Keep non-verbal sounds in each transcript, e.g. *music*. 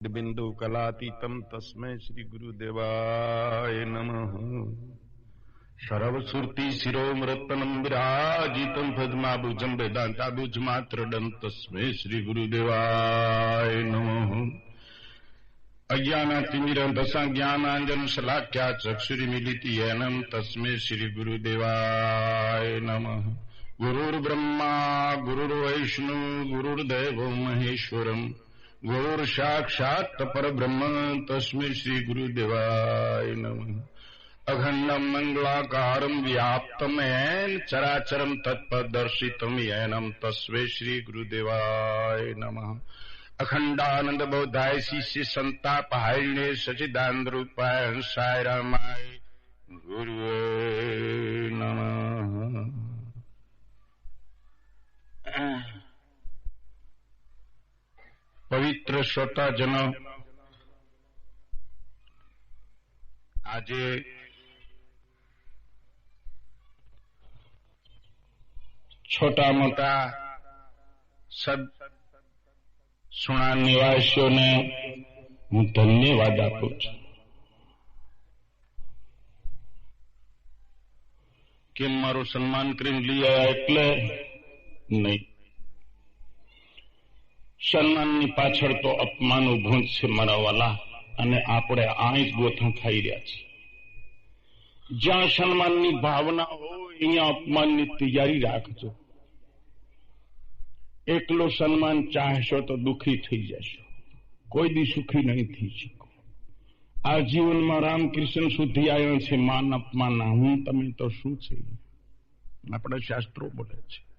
બિંદુ કલાતીતમ તસ્મૈ શ્રી ગુરુદેવાય નમ સર્વસુરતિ શિરોમરત્નમ વિરાજિતમ પદ્માભુજમ વેદાંતાભુજ માત્રડમ તસ્મૈ શ્રી ગુરુદેવાય નમઃ અજ્ઞાનાતિમિરંધસા જ્ઞાનાંજન શલાખ્યા ચક્ષુરિમિલિતિ એનમ તસ્મે શ્રી ગુરુદેવાય નમઃ ગુરુર્બ્રહ્મા ગુરુર્વૈષ્ણુ ગુરુર્દેવો મહેશ્વરમ ગુરુર સાક્ષાત પરબ્રહ્મ તસ્મૈ શ્રી ગુરુદેવાય નમઃ અખંડમ મંગલાકારમ વ્યાપ્તમ એન ચરાચરમ તત્પદર્શિતમ એનમ તસ્મે શ્રી ગુરુદેવાય નમઃ અખંડાનંદ બૌદ્ધાય શિષ્ય સંતાપ હારિણે સચિદાનંદ રૂપાય હંસાય રામાય ગુરુએ નમઃ પવિત્ર શ્રોતાજનો આજે છોટા મોટા સદ સુણા નિવાસીઓને હું ધન્યવાદ આપું છું કેમ મારું સન્માન કરીને લઈ આવ્યા એટલે નહીં. સન્માનની પાછળ તો અપમાન છે મારા વાલા, અને આપણે આ જ ગોથા ખાઈ રહ્યા છીએ. જ્યાં સન્માનની ભાવના હોય, અહીંયા અપમાનની તૈયારી રાખજો. એકલો સન્માન ચાહશો તો દુઃખી થઈ જશો. કોઈ દી સુખી નહીં થઈ શકો. આ જીવનમાં રામકૃષ્ણ સુધી આવ્યો છે માન અપમાન. હું, તમે તો શું છે? આપણા શાસ્ત્રો બોલે છે.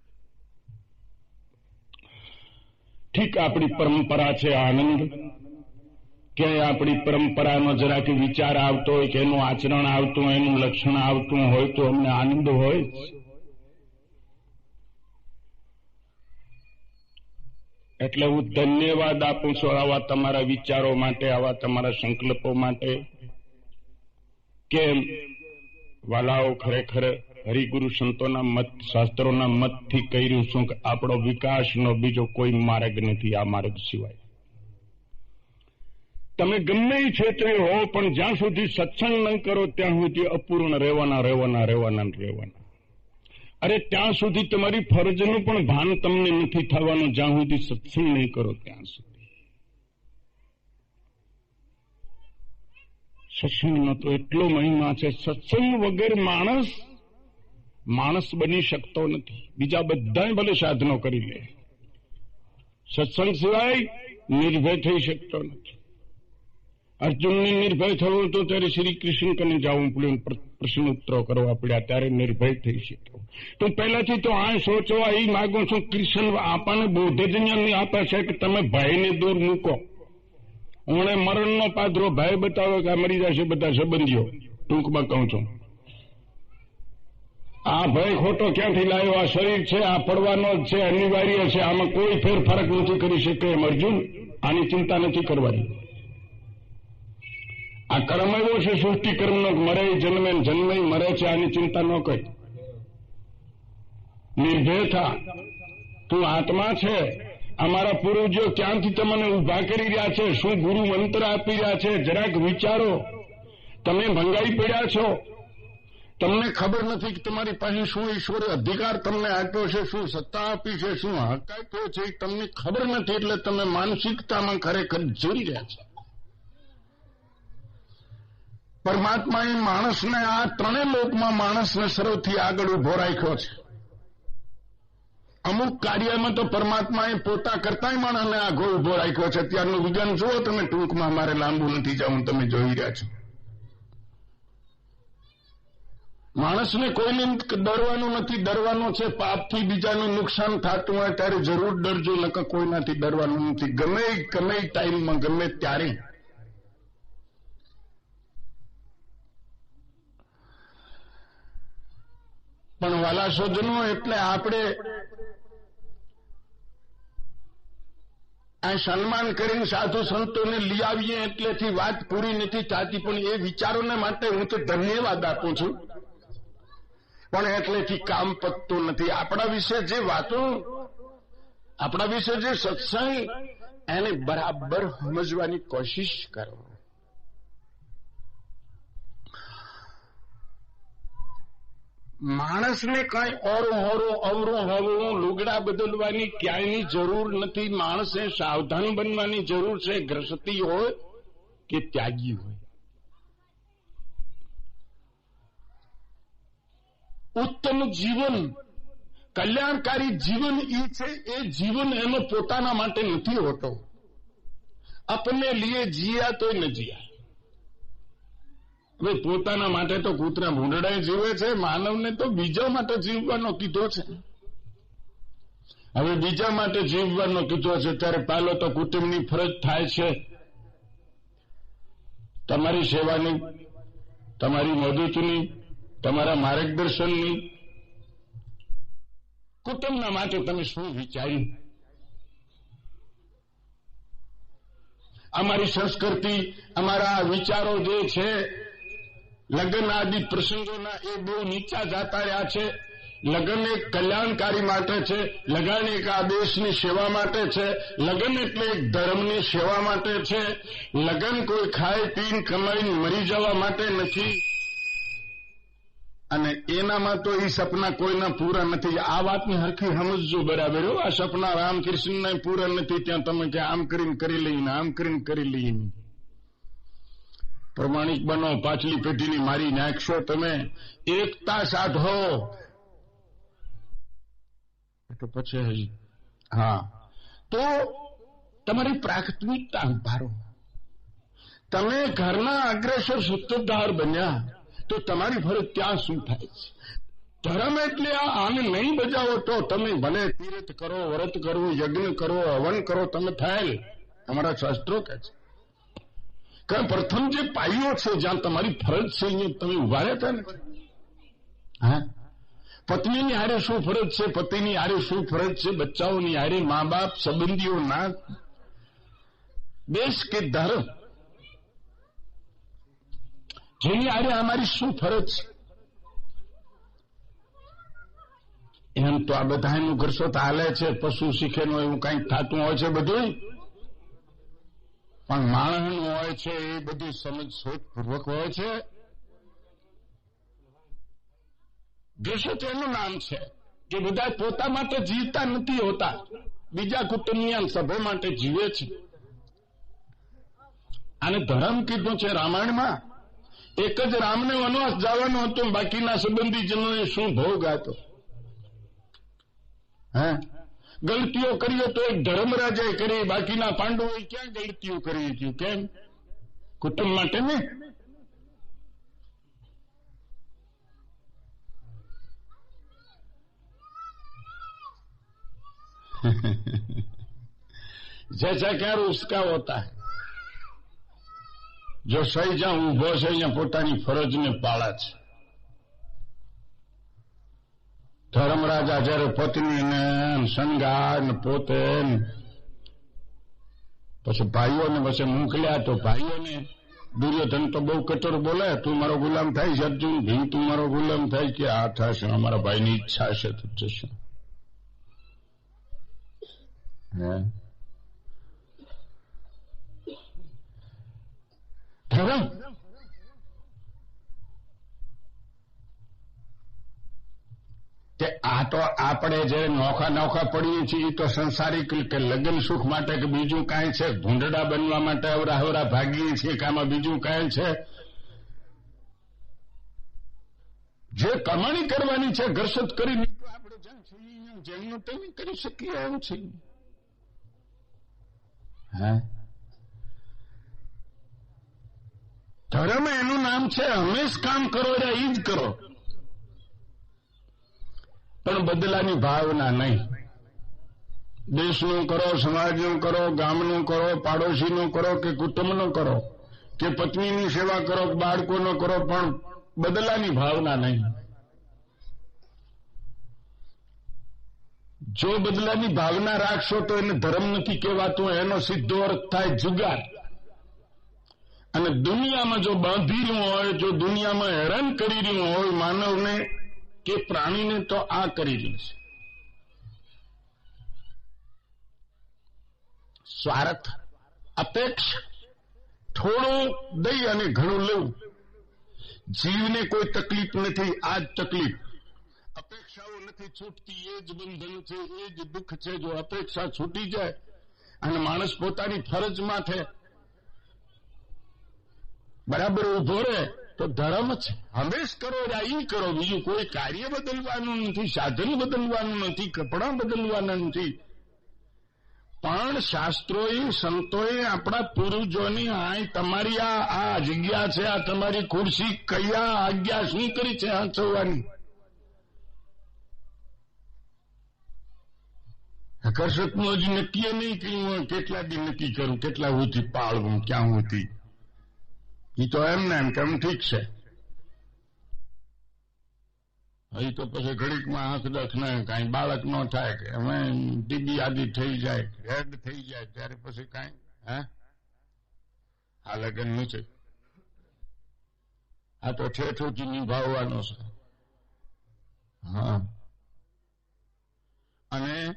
ઠીક આપણી પરંપરા છે આનંદ? ક્યાંય આપણી પરંપરાનો જરાક વિચાર આવતો હોય કે એનું આચરણ આવતું હોય, એનું લક્ષણ આવતું હોય તો અમને આનંદ હોય એટલે હું ધન્યવાદ આપું છું આવા તમારા વિચારો માટે, આવા તમારા સંકલ્પો માટે. કેમ? વાલાઓ ખરેખર હરિગુરુ સંતોના મત, શાસ્ત્રોના મતથી કર્યું છું કે આપણો વિકાસનો બીજો કોઈ માર્ગ નથી આ માર્ગ સિવાય. તમે ગમે એ હો, પણ જ્યાં સુધી સત્સંગ ન કરો, ત્યાં સુધી અપૂર્ણ રહેવાના રહેવાના રહેવાના રહેવાના. અરે ત્યાં સુધી તમારી ફરજનું પણ ભાન તમને નથી થવાનું, જ્યાં સુધી સત્સંગ નહીં કરો, ત્યાં સુધી. સત્સંગનો તો એટલો મહિમા છે, સત્સંગ વગર માણસ માણસ બની શકતો નથી. બીજા બધા ભલે સાધનો કરી લે. સત્સંગ સિવાય નિર્ભય થઈ શકતો નથી. અર્જુનને નિર્ભય થવું હતું ત્યારે શ્રી કૃષ્ણ કને જવું પડ્યું પ્રશ્ન ઉત્તરો કરવા પડ્યા, ત્યારે નિર્ભય થઈ શક્યો. તો પહેલાથી તો આ સોચવા એ માગું છું, કૃષ્ણ, આપણને બોધજન્ય આપે છે કે તમે ભાઈને દૂર મૂકો. હું મરણનો પાદરો ભાઈ બતાવો કે મરી જશે, બધા સંબંધીઓ. ટૂંકમાં કહું છું. આ ભય ખોટો ક્યાંથી લાવ્યો? આ શરીર છે, આ પડવાનો જ છે, અનિવાર્ય છે. આમાં કોઈ ફેર નથી કરી શકે એમ અર્જુન આની ચિંતા નથી કરવાની. આ કર્મ એવો છે, સૃષ્ટિ કર્મનો મરે, જન્મે જન્મે મરે છે, આની ચિંતા ન કરી. નિર્ભય તું આત્મા છે. અમારા પૂર્વજો ક્યાંથી તમને ઊભા કરી રહ્યા છે? શું ગુરુ મંત્ર આપી રહ્યા છે? જરાક વિચારો. તમે ભંગાઈ પડ્યા છો. તમને ખબર નથી કે તમારી પાસે શું ઈશ્વરે અધિકાર તમને આપ્યો છે, શું સત્તા આપી છે, શું હક આપ્યો છે તમને ખબર નથી એટલે તમે માનસિકતામાં ખરેખર જીરી રહ્યા છો. પરમાત્માએ માણસને આ ત્રણેય લોકમાં માણસને સર્વથી આગળ ઊભો રાખ્યો છે. અમુક કાર્યમાં તો પરમાત્માએ પોતા કરતા માણસને આગળ ઊભો રાખ્યો છે. અત્યારનું વિજ્ઞાન જુઓ તમે ટૂંકમાં, મારે લાંબુ નથી જવું, તમે જોઈ રહ્યા છો. માણસને કોઈને ડરવાનું નથી, ડરવાનું છે, પાપથી બીજાનું નુકસાન થતું હોય ત્યારે જરૂર ડરજો, નકર કોઈનાથી ડરવાનું નથી. ગમે ગમે ટાઈમમાં, ગમે ત્યારે. પણ વાલા સજ્જનો એટલે આપણે આ સન્માન કરીને સાધુ સંતોને લઈ આવીએ, એટલેથી વાત પૂરી નથી થતી. પણ એ વિચારોને માટે હું તો ધન્યવાદ આપું છું. પણ એટલેથી કામ પતતું નથી. આપણા વિશે જે વાતો, આપણા વિશે જે સત્સંગ, એને બરાબર સમજવાની કોશિશ કરો. માણસને કઈ ઓરો હોરો, અવરો હોવું લુગડા બદલવાની ક્યાંયની જરૂર નથી. માણસે સાવધાન બનવાની જરૂર છે. ગ્રસતી હોય કે ત્યાગી હોય. ઉત્તમ જીવન. કલ્યાણકારી જીવન એ છે, એ જીવન એનો પોતાના માટે નથી હોતો. આપણને લીએ જીયા તોય ન જીયા. હવે પોતાના માટે તો કૂતરા ભૂંડડા જીવે છે, માનવને તો બીજા માટે જીવવાનો કીધો છે. હવે બીજા માટે જીવવાનો કીધો છે, ત્યારે પહેલો તો કુટુંબની ફરજ થાય છે. તમારી સેવાની, તમારી મદદની તમારા માર્ગદર્શનની કુટુંબના માટે તમે શું વિચાર્યું? અમારી સંસ્કૃતિ, અમારા વિચારો જે છે લગ્ન આદિ પ્રસંગોના એ બહુ નીચા જાતા રહ્યા છે, લગ્ન એક કલ્યાણકારી માટે છે, લગ્ન એક આ દેશની સેવા માટે છે, લગ્ન એટલે એક ધર્મની સેવા માટે છે, લગ્ન કોઈ ખાઈ પીને, કમાઈને મરી જવા માટે નથી. અને એનામાં તો એ સપના કોઈના પૂરા નથી. આ વાતની હરખી સમજજો બરાબર આ સપના રામકૃષ્ણને પૂરા નથી ત્યાં તમે કે આમ કરીને કરી લઈને, આમ કરીને કરી લઈને. પ્રમાણિક બનો, પાછલી પેઢીની મારી નાખશો તમે. એકતા સાધો. તો પછી હા. તો તમારી પ્રાથમિકતા ઉભારો તમે ઘરના અગ્રેસર સૂત્રધાર બન્યા. તો તમારી ફરજ ત્યાં શું થાય છે? ધર્મ એટલે આને નહીં બજાવો તો તમે ભલે તીર્થ કરો, વ્રત કરવું યજ્ઞ કરો, હવન કરો, તમે થયેલ અમારા શાસ્ત્રો કહે છે. કારણ પ્રથમ જે પાયો છે, જ્યાં તમારી ફરજ છે અહીંયા તમે ઊભા રહેતા ને હા? પત્નીની હારે શું ફરજ છે? પતિની હારે શું ફરજ છે? બચ્ચાઓની હારે મા બાપ સંબંધીઓના દેશ કે ધર્મ? જેની આરે અમારી શું ફરજ છે? એમ તો આ બધા એનું ઘરસો હાલે છે, પશુ શીખેનું એવું કંઈક થતું હોય છે બધું? પણ માણસનું હોય છે એ બધું સમજ શોધપૂર્વક હોય છે. જોશો એનું નામ છે, કે બધા પોતા માટે જીવતા નથી હોતા, બીજા કુટુંબની સભા માટે જીવે છે. અને ધર્મ કીધું છે રામાયણમાં એક જ રામને વનવાસ જવાનું હતું બાકીના સંબંધીજનોએ શું ભોગ આપ્યો હે ગલતીઓ કરીએ તો એક ધર્મરાજાએ કરી બાકીના પાંડવોએ ક્યાં ગલતીઓ કરી હતી કેમ કુટુંબ માટે ને *laughs* जैसा क्या उसका होता है જો સહી જ્યાં ઊભો છે, અહીંયા પોતાની ફરજને પાળે છે. ધર્મરાજા જયારે પત્નીને શણગાર પોતે પછી ભાઈઓને પછી મોકલ્યા તો ભાઈઓને દુર્યોધન તો બહુ કચોર બોલે, તું મારો ગુલામ થાય છે અર્જુન, ભીમ, તું મારો ગુલામ થાય કે આ થશે, અમારા ભાઈની ઈચ્છા છે, તો જશે. ધર્મ આ તો આપણે જે નોખા નોખા પડીએ છીએ તો સંસારિક કે લગ્ન સુખ માટે કે બીજું કાંઈ છે? ભૂંડડા બનવા માટે અવરા ભાગીએ છીએ કે આમાં બીજું કાંઈ છે? જે કમાણી કરવાની છે ઘરસત કરી તો આપણે જ્યાં છીએ જેમનું તેમ કરી શકીએ એમ છે હા? ધર્મ એનું નામ છે, હંમેશ કામ કરો એ જ કરો. પણ બદલાની ભાવના નહીં. દેશનું કરો, સમાજનું કરો, ગામનું કરો, પાડોશીનું કરો કે કુટુંબનું કરો, કે પત્નીની સેવા કરો બાળકોનો કરો, પણ બદલાની ભાવના નહીં. જો બદલાની ભાવના રાખશો તો એને ધર્મ નથી કહેવાતું, એનો સીધો અર્થ થાય જુગાર. અને દુનિયામાં જો બાંધી રહ્યું હોય, જો દુનિયામાં હેરાન કરી રહ્યું હોય માનવને કે પ્રાણીને, તો આ કરી રહ્યું છે સ્વાર્થ, અપેક્ષ, થોડું દઈ અને ઘણું લેવું. જીવને કોઈ તકલીફ નથી, આ જ તકલીફ. અપેક્ષાઓ નથી છૂટતી, એ જ બંધન છે, એ જ દુઃખ છે. જો અપેક્ષા છૂટી જાય અને માણસ પોતાની ફરજ માથે બરાબર ઊભો રહે તો ધર્મ છે. હંમેશ કરો ઈ કરો. બીજું કોઈ કાર્ય બદલવાનું નથી, સાધન બદલવાનું નથી, કપડાં બદલવાના નથી. પણ શાસ્ત્રોએ, સંતોએ આપણા પૂર્વજોની આ તમારી આ જગ્યા છે, આ તમારી ખુરશી કયા આજ્ઞા શું કરી છે હાંચવવાની? આકર્ષકનું હજી નક્કી નહીં કર્યું કેટલા દી નક્કી કરું, કેટલા હોતી પાળવું, ક્યાં હોતી એ તો એમ ને એમ કેમ ઠીક છે. હજી તો પછી ઘડીકમાં આંખ દખ ને કાંઈ બાળક ન થાય કે અમે ટીબી આદિ થઈ જાય, હેડ થઈ જાય, ત્યારે પછી કાંઈ, હે? આ લગ્નનું છે. આ તો ઠેઠોથી નિભાવવાનો છે. હા. અને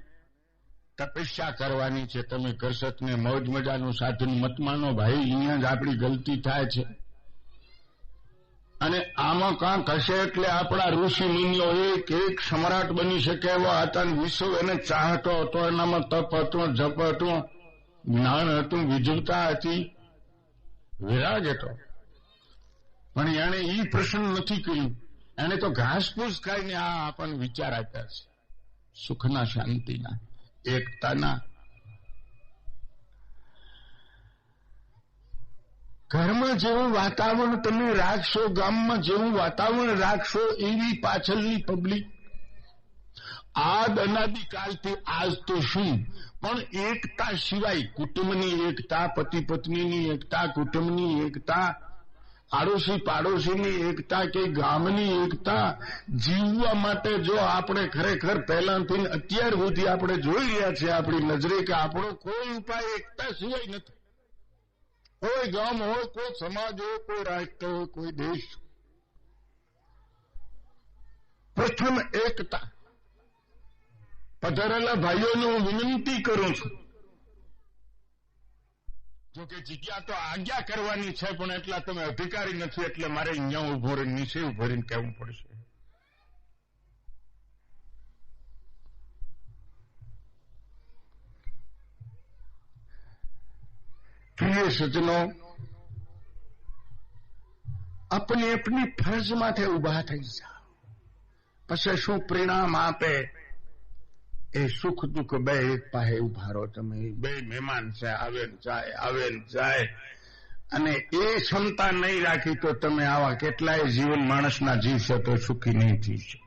તપસ્યા કરવાની છે. તમે કરશત મોજ મજાનું સાધન મત માનો. ભાઈ, અહીંયા જ આપણી ગલતી થાય છે. અને આમાં કાંક હશે એટલે આપણા ઋષિ મુનિઓ એક એક સમ્રાટ બની શકે એવા હતા વિશ્વ એને ચાહતો હતો. એનામાં તપ હતું, જપ હતું, જ્ઞાન હતું વિજવતા હતી. વિરાગ હતો. પણ એને ઈ પ્રશ્ન નથી કર્યું. એને તો ઘાસફૂસ ખાઈને આ આપણને વિચાર આપ્યા છે. સુખના શાંતિના. એકતાના. ઘરમાં જેવું વાતાવરણ, તમે રાખશો, ગામમાં જેવું વાતાવરણ રાખશો, એવી પાછળની પબ્લિક આદ અનાદિકાલથી આજ તો શું? પણ એકતા સિવાય કુટુંબની એકતા પતિ પત્નીની એકતા, કુટુંબની એકતા આડોશી પાડોશીની એકતા કે ગામની એકતા જીવવા માટે જો આપણે ખરેખર પહેલાથી અત્યાર સુધી આપણે જોઈ રહ્યા છીએ આપણી નજરે કે આપણો કોઈ ઉપાય એકતા સિવાય નથી. કોઈ ગામ હોય, કોઈ સમાજ હોય, કોઈ રાષ્ટ્ર હોય, કોઈ દેશ પ્રથમ એકતા. પધારેલા ભાઈઓને હું વિનંતી કરું છું જોકે જગ્યા તો આજ્ઞા કરવાની છે, પણ એટલા તમે અધિકારી નથી, એટલે મારે અહીંયા ઊભો રહીને, નીચે ઊભો રહીને કહેવું પડશે. પ્રિય સજનો આપની આપની ફરજ તે ઊભા થઈ જાઓ. પછી શું પરિણામ આપે? એ સુખ દુઃખ બે એક પાસે ઉભારો તમે. બે મહેમાન છે, આવે જાય આવે જાય. અને એ ક્ષમતા નહીં રાખી તો તમે આવા કેટલાય જીવન માણસના જીવશો તો સુખી નહીં થઈ શકો.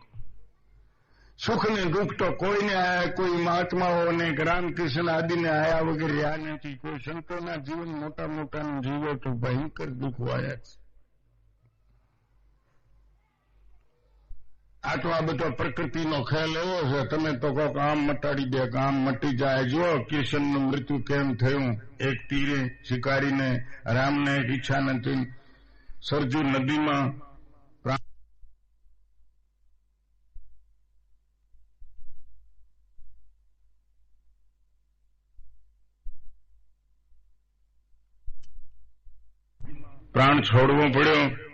સુખ ને દુઃખ તો કોઈને આયા કોઈ મહાત્માઓને રામકૃષ્ણ આદિને આયા વગેરે આ નથી. કોઈ સંતોના જીવન મોટા મોટા જીવો તો ભયંકર દુઃખ વાયા છે. આ તો આ બધો પ્રકૃતિનો ખ્યાલ એવો છે, તમે તો કહો કે આમ મટાડી દે કે આમ મટી જાય. જો કિશનનું મૃત્યુ કેમ થયું? એક તીરે શિકારીને, રામને એક ઈચ્છા નથી સરજુ નદીમાં પ્રાણ છોડવો પડ્યો. આજ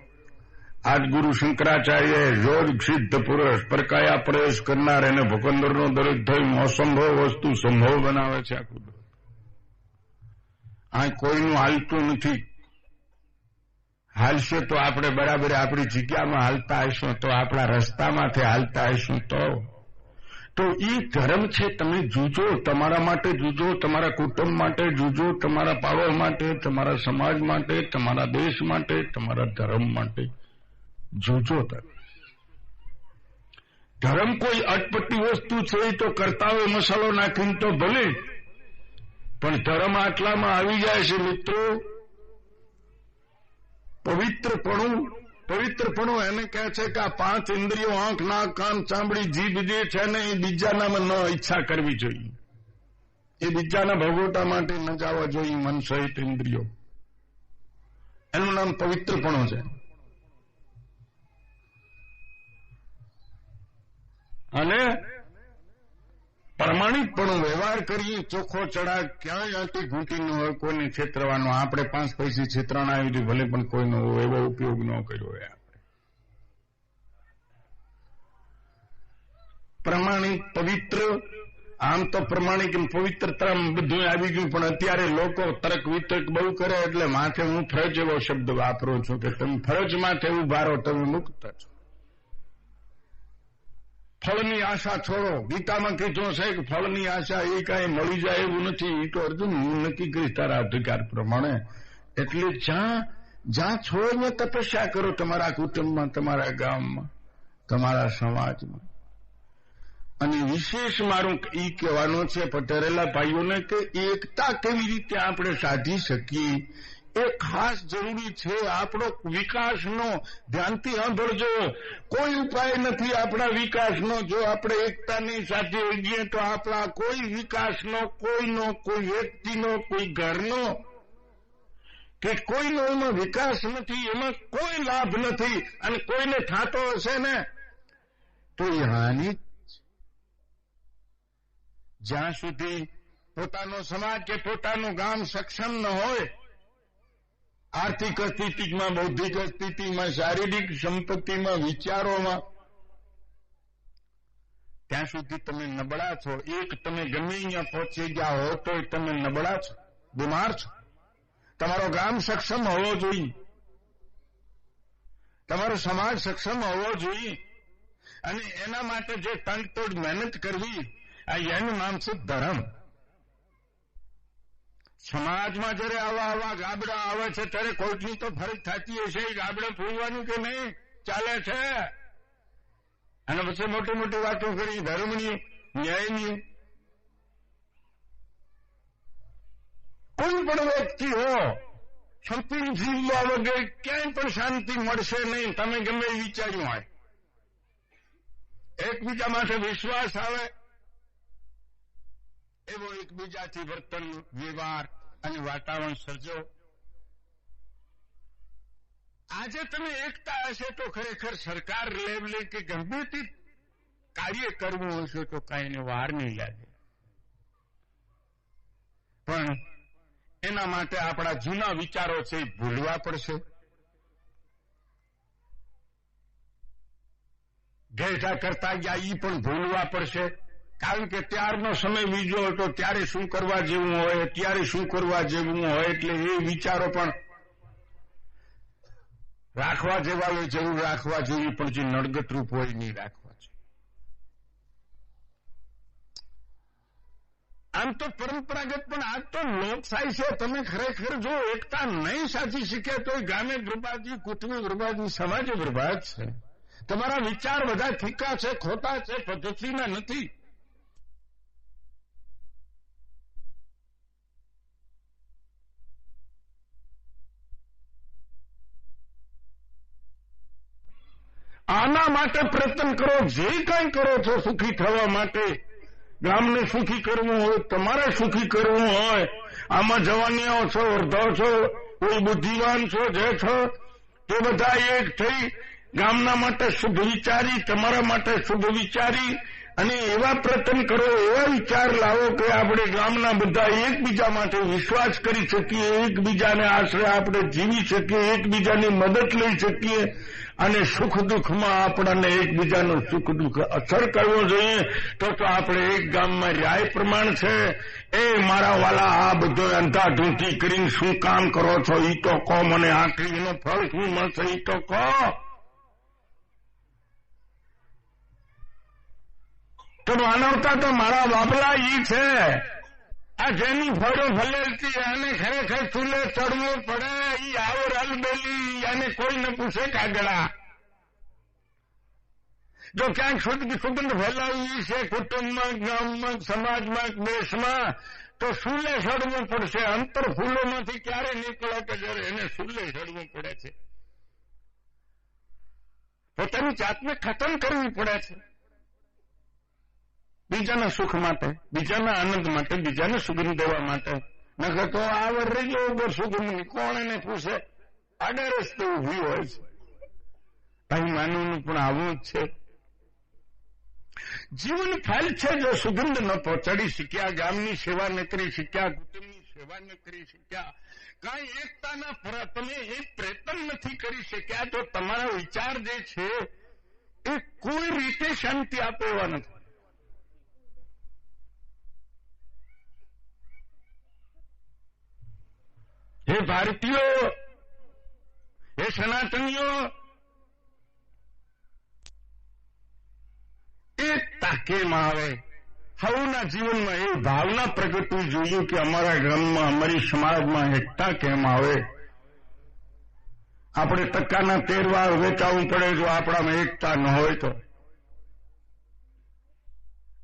ગુરુ શંકરાચાર્ય યોગ સિદ્ધ પુરુષ પરકાયા પ્રવેશ કરનાર એને ભૂકંદરનો દરેક થયું અસંભવ વસ્તુ સંભવ બનાવે છે આ કુદરત આ કોઈનું હાલતું નથી. હાલશે તો આપણે બરાબર આપણી જગ્યામાં હાલતા હશું તો આપણા રસ્તામાંથી હાલતા હશું તો. તો એ ધર્મ છે, તમે જુજો, તમારા માટે જુજો, તમારા કુટુંબ માટે જુજો, તમારા પાડોશ માટે, તમારા સમાજ માટે, તમારા દેશ માટે, તમારા ધર્મ માટે. જોજો ધર્મ કોઈ અટપટી વસ્તુ છે તો કરતા હોય મસાલો નાખીને તો ભલે, પણ ધર્મ આટલામાં આવી જાય છે મિત્રો. પવિત્રપણું પવિત્રપણું એને કહે છે કે આ પાંચ ઇન્દ્રિયો, આંખ, નાક, કાન, ચામડી, જીભ જે છે ને એ બીજાનામાં ન ઈચ્છા કરવી જોઈએ. એ બીજાના ભગોટા માટે ન જવા જોઈએ મન સહિત ઇન્દ્રિયો. એનું નામ પવિત્રપણું છે. અને પ્રમાણિકપણું વ્યવહાર કરીએ, ચોખ્ખો ચડા ક્યાંય આંટી ઘૂંટી હોય, કોઈને છેતરવાનો, આપણે પાંચ પૈસી છેતરાણા આવી ભલે પણ કોઈનો એવો ઉપયોગ ન કર્યો હોય પ્રમાણિક પવિત્ર, આમ તો પ્રમાણિક પવિત્રતા બધું આવી ગયું, પણ અત્યારે લોકો તર્ક વિતર્ક બહુ કરે, એટલે માથે હું ફરજ એવો શબ્દ વાપરું છું કે, તમે ફરજ માથે ઉભારો તમે મુક્ત છો. ફળની આશા છોડો. ગીતામાં કીધું છે કે ફળની આશા એ કાંઈ મળી જાય એવું નથી. એ તો અર્જુન હું નક્કી કરીશ તારા અધિકાર પ્રમાણે. એટલે જ્યાં જ્યાં છોડને તપસ્યા કરો તમારા કુટુંબમાં, તમારા ગામમાં, તમારા સમાજમાં. અને વિશેષ મારું ઈ કહેવાનું છે પટેરેલા ભાઈઓને કે એકતા કેવી રીતે આપણે સાધી શકીએ એ ખાસ જરૂરી છે આપણો વિકાસનો. ધ્યાનથી સાંભળજો. કોઈ ઉપાય નથી આપણા વિકાસનો. જો આપણે એકતાની સાથે હોઈએ તો આપણા કોઈ વિકાસનો, કોઈનો, કોઈ વ્યક્તિનો, કોઈ ઘરનો કે કોઈનો એમાં વિકાસ નથી, એમાં કોઈ લાભ નથી અને કોઈને થતો હશે ને? તો એ હાનિ જ્યાં સુધી પોતાનો સમાજ કે પોતાનું ગામ સક્ષમ ન હોય આર્થિક સ્થિતિમાં બૌદ્ધિક સ્થિતિમાં શારીરિક સંપત્તિમાં, વિચારોમાં, ત્યાં સુધી તમે નબળા છો. એક તમે ગમે અહીંયા પહોંચી ગયા હો તો તમે નબળા છો, બીમાર છો. તમારો ગામ સક્ષમ હોવો જોઈએ. તમારો સમાજ સક્ષમ હોવો જોઈએ. અને એના માટે જે તનતોડ મહેનત કરવી, આ યન નામ ધર્મ. સમાજમાં જયારે આવા આવા ગાબડા આવે છે, ત્યારે કોઈની તો ફરજ થતી હશે ગાબડે ફૂલવાનું કે નહીં? ચાલે છે. અને પછી મોટી મોટી વાતો કરી, ધર્મની, ન્યાયની. કોઈ પણ વ્યક્તિ હો સંપીન જીવવા વગર ક્યાંય પણ શાંતિ મળશે નહીં, તમે ગમે વિચાર્યું હોય. એકબીજા માટે વિશ્વાસ આવે એવો એકબીજાથી વર્તન, વ્યવહાર અને વાતાવરણ સર્જો. આજે તમે એકતા હશે તો ખરેખર સરકાર લેવલે કે ગંભીરથી કાર્ય કરવું હશે તો કાંઈને વાર નહીં લાગે. પણ એના માટે આપણા જૂના વિચારો છે એ ભૂલવા પડશે. ગેઠા કરતા ગયા એ પણ ભૂલવા પડશે. કારણ કે ત્યારનો સમય બીજો હતો, ત્યારે શું કરવા જેવું હોય ત્યારે શું કરવા જેવું હોય, એટલે એ વિચારો પણ રાખવા જેવા હોય, જરૂર રાખવા જોઈએ પણ જે નડગત રૂપ હોય નહીં રાખવા જોઈએ આમ તો પરંપરાગત પણ આજ તો લોકશાહી છે. તમે ખરેખર જો એકતા નહીં સાચી શીખ્યા તો ગામે બરબાદી કુટુંબ બરબાદી સમાજ બરબાદ છે. તમારા વિચાર બધા ઠીકા છે, ખોટા છે, પદ્ધતિના નથી. આના માટે પ્રયત્ન કરો, જે કંઈ કરો છો સુખી થવા માટે. ગામને સુખી કરવું હોય, તમારે સુખી કરવું હોય. આમાં જવાનીઓ છો અર્ધો છો, કોઈ બુદ્ધિવાન છો, જે છો, તે બધા એક થઈ ગામના માટે શુભ વિચારી, તમારા માટે શુભ વિચારી અને એવા પ્રયત્ન કરો, એવા વિચાર લાવો કે આપણે ગામના બધા એકબીજા માટે વિશ્વાસ કરી શકીએ, એકબીજાને આશરે આપણે જીવી શકીએ, એકબીજાની મદદ લઈ શકીએ. અને સુખ દુઃખમાં આપણને એકબીજાનું સુખ દુઃખ અસર કરવો જોઈએ, તો તો આપણે એક ગામમાં રાય પ્રમાણ છે. એ મારા વાલા, આ બધો અંધાધૂંધી કરીને શું કામ કરો છો? ઈ તો કહો, મને આખરીનો ફળ શું મળશે? ઈ તો કહો. તો માનવતા તો મારા બાપલા ઈ છે. આ જેની ફળો ફલેલતી આને ખરેખર ચૂલે ચડવું પડે, ઈ આવો રલબેલી, આને કોઈ ન પૂછે કાગડા. જો ક્યાંક શુદ્ધ સુગંધ ફેલાવી છે કુટુંબમાં, ગામમાં, સમાજમાં, દેશમાં, તો સુલે સડવું પડશે. અંતર ફૂલોમાંથી ક્યારે નીકળે કે જયારે એને સુલે સડવું પડે છે? પોતાની જાતને ખતમ કરવી પડે છે. બીજાના સુખ માટે, બીજાના આનંદ માટે, બીજાને સુગંધ દેવા માટે. નકર તો આવર રહી વગર સુગંધ. કોણ એને પૂછે? આડે રસ્તે ઊભી હોય છે. અહીં માનવનું પણ આવું જ છે. જીવન ફેલ છે જો સુગંધ ન પહોંચાડી શક્યા, ગામની સેવા ન કરી શક્યા, કુટુંબની સેવા ન કરી શક્યા, કઈ એકતાના તમે એ પ્રયત્ન નથી કરી શક્યા, તો તમારા વિચાર જે છે, એ કોઈ રીતે શાંતિ આપે એવા નથી. હે ભારતીયો, હે સનાતનીઓ એ તાકેમાં આવે? સૌના જીવનમાં એ ભાવના પ્રગટવી જોઈએ કે અમારા ગામમાં અમારી સમાજમાં એકતા કેમ આવે? આપણે ટકાના તેર વાર વેચાવવું પડે જો આપણામાં એકતા ન હોય તો.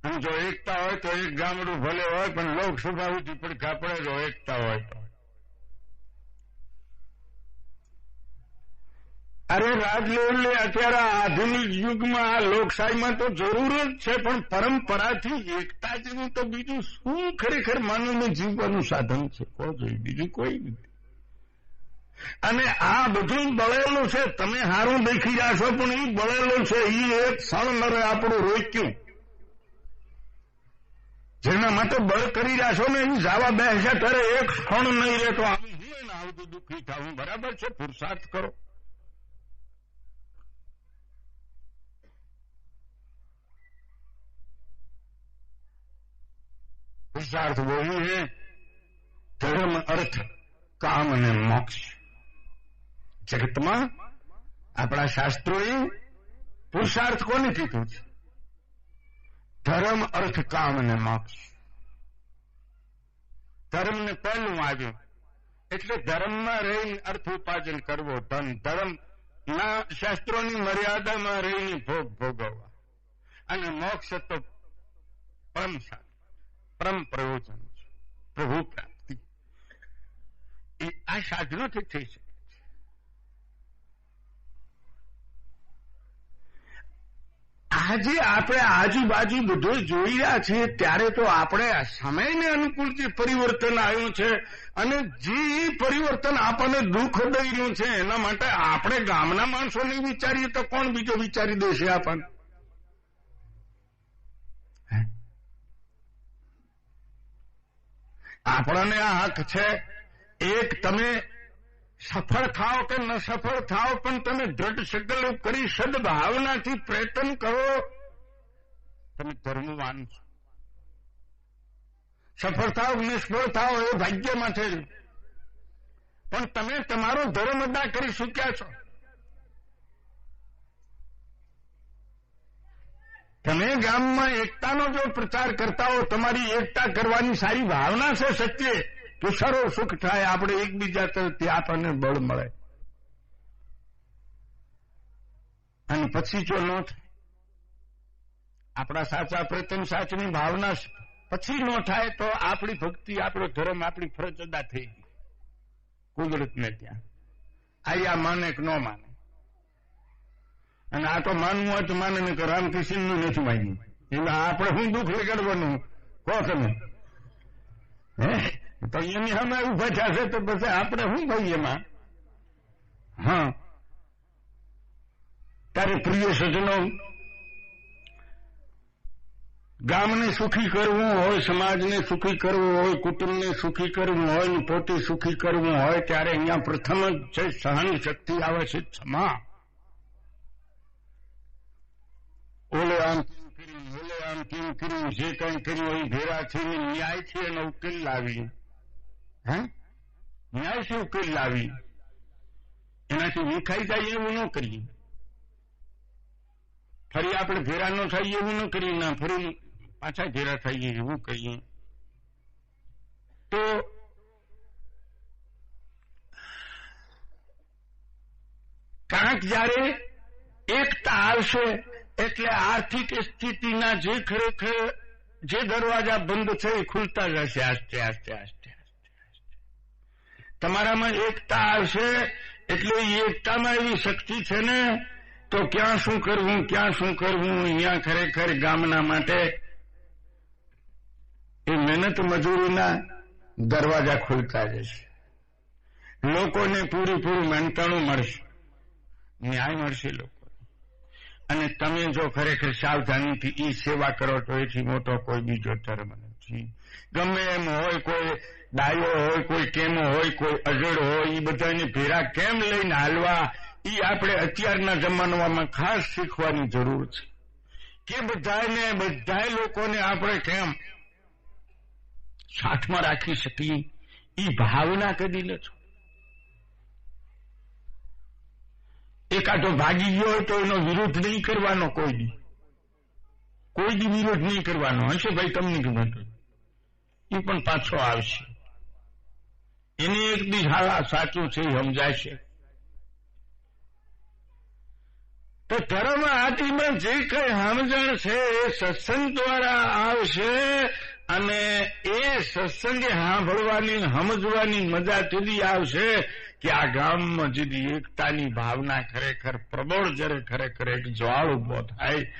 અને જો એકતા હોય તો એક ગામડું ભલે હોય, પણ લોકસભા સુધી પડખા પડે જો એકતા હોય તો. અરે રાજલેવલે અત્યારે આધુનિક યુગમાં લોકશાહીમાં તો જરૂર જ છે, પણ પરંપરાથી એકતા જેવું તો બીજું શું ખરેખર માનવને જીવવાનું સાધન છે? કહો જોઈએ બીજું કોઈ નથી અને આ બધું બળેલું છે, તમે હારું દેખી રહ્યા પણ એ બળેલું છે એ એક ક્ષણ નરે આપણું રોક્યું. જેના માટે બળ કરી રહ્યા ને એ જાવા બેસે ત્યારે એક ક્ષણ નહીં રહેતો આવું હું આવતું દુઃખી થવું બરાબર છે? પુરુષાર્થ કરો. પુરુષાર્થ વહુ है ધર્મ અર્થ કામ અને મોક્ષ. જગતમાં આપણા શાસ્ત્રોએ પુરુષાર્થ કોને કીધું છે? ધર્મ અર્થ કામ અને મોક્ષ. ધર્મને પહેલું આવ્યું એટલે ધર્મમાં રહીને અર્થ ઉપાર્જન કરવો ધન. ધર્મ ના શાસ્ત્રોની મર્યાદામાં રહીને ભોગ ભોગવવા. અને મોક્ષ તો પરમ શાસ્ત્ર પરમ પ્રયોજન છે. પ્રભુ પ્રાપ્તિ. એ આ સાધનોથી થઈ શકે. આજે આપણે આજુબાજુ બધું જોઈ રહ્યા છીએ, ત્યારે તો આપણે સમયને અનુકૂળ જે પરિવર્તન આવ્યું છે અને જે પરિવર્તન આપણને દુઃખ દઈ રહ્યું છે, એના માટે આપણે ગામના માણસો નહીં વિચારીએ તો કોણ બીજો વિચારી દેશે આપણને? આપણને આ હક છે. એક તમે સફળ થાવ કે ન સફળ થાવ પણ તમે દ્રઢ સંકલ્પ કરી સદભાવનાથી પ્રયત્ન કરો. તમે ધર્મવાન છો. સફળ થાવ નિષ્ફળ થાવ એ ભાગ્યમાં છે. પણ તમે તમારો ધર્મ અદા કરી શક્યા છો. તમે ગામમાં એકતાનો જો પ્રચાર કરતા હો, તમારી એકતા કરવાની સારી ભાવના છે સત્ય. તો સરો સુખ થાય, આપણે એકબીજા તરફથી આપણને બળ મળે. અને પછી જો ન થાય, આપણા સાચા પ્રતન સાચની ભાવના પછી ન થાય તો આપણી ભક્તિ, આપણો ધર્મ, આપણી ફરજ અદા થઈ ગઈ. કુદરતને ત્યાં. આ માને કે ન માને. અને આ તો માનવું હોય તો માને, નહીં તો રામકૃષ્ણનું નથી માન્યું. એટલે આપણે શું દુઃખ લગાડવાનું કહો તમે. તો એની સામે ઊભા થશે તો પછી આપણે શું ભાઈ એમાં? હા. તારે પ્રિય સજનો, ગામને સુખી કરવું હોય, સમાજને સુખી કરવું હોય, કુટુંબને સુખી કરવું હોય, ને પોતે સુખી કરવું હોય, ત્યારે અહીંયા પ્રથમ જ છે, સહન શક્તિ આવે છે. ક્ષમા ઓલે આમ કેમ કર્યું? ઓલે આમ કેમ કર્યું? જે કઈ કર્યું એ ભેરા થઈને ન્યાયથી એનો ઉકેલ લાવી હે? ન્યાયથી ઉકેલ લાવી એનાથી વિખાઈ જાય એવું ન કરીએ. ફરી આપણે ભેરા ન થઈએ એવું ન કરીએ, ના, ફરી પાછા ભેરા થઈએ એવું કહીએ તો કાંક જયારે એકતા આવશે એટલે આર્થિક સ્થિતિના જે ખરેખર જે દરવાજા બંધ છે એ ખુલતા જશે આસ્તે આસ્તે આસ્તે તમારામાં એકતા આવશે એટલે એ એકતામાં એવી શક્તિ છે ને, તો ક્યાં શું કરવું, ક્યાં શું કરવું, અહીંયા ખરેખર ગામના માટે એ મહેનત મજૂરીના દરવાજા ખુલતા જશે લોકોને પૂરેપૂરું મહેનતાણું મળશે. ન્યાય મળશે લોકો અને તમે જો ખરેખર સાવધાનીથી એ સેવા કરો તો એથી મોટો કોઈ બીજો ધર્મ નથી. ગમે એમ હોય કોઈ ડાયો હોય, કોઈ કેમો હોય, કોઈ અજડ હોય એ બધાને ભેરા કેમ લઈને હાલવા? એ આપણે અત્યારના જમાનામાં ખાસ શીખવાની જરૂર છે. કે બધાને બધા લોકોને આપણે કેમ? સાથમાં રાખી શકીએ? ઈ ભાવના કરી લેજો એકાદો ભાગી ગયો હોય તો એનો વિરોધ નહીં કરવાનો કોઈ દી. કોઈ દી વિરોધ નહીં કરવાનો. હશે ભાઈ, તમને ખબર એ પણ પાછો આવશે. એને એક દી હાલા સાચું છે સમજાશે. તો ધર્મ આદિમાં જે કઈ સમજણ છે એ સત્સંગ દ્વારા આવશે અને એ સત્સંગે સાંભળવાની, સમજવાની મજા જુદી આવશે. કે આ ગામમાં જુદી એકતાની ભાવના ખરેખર પ્રબળ, જ્યારે ખરેખર એક જ્વાળ ઊભો થાય.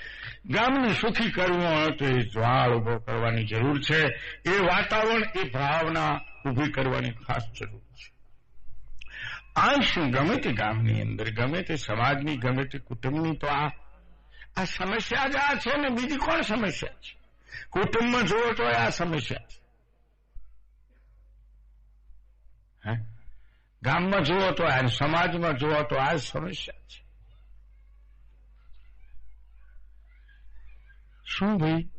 ગામને સુખી કરવું હોય તો એ જ્વાળ ઊભો કરવાની જરૂર છે. એ વાતાવરણ, એ ભાવના ઊભી કરવાની ખાસ જરૂર છે. આ શું ગમે તે ગામની અંદર? ગમે તે સમાજની, ગમે તે કુટુંબની તો આ આ સમસ્યા જ આ છે ને બીજી કોણ સમસ્યા છે? કુટુંબમાં જુઓ તો આ સમસ્યા છે. હે? ગામમાં જુઓ તો આ સમાજમાં જુઓ તો આ સમસ્યા છે. શું ભાઈ?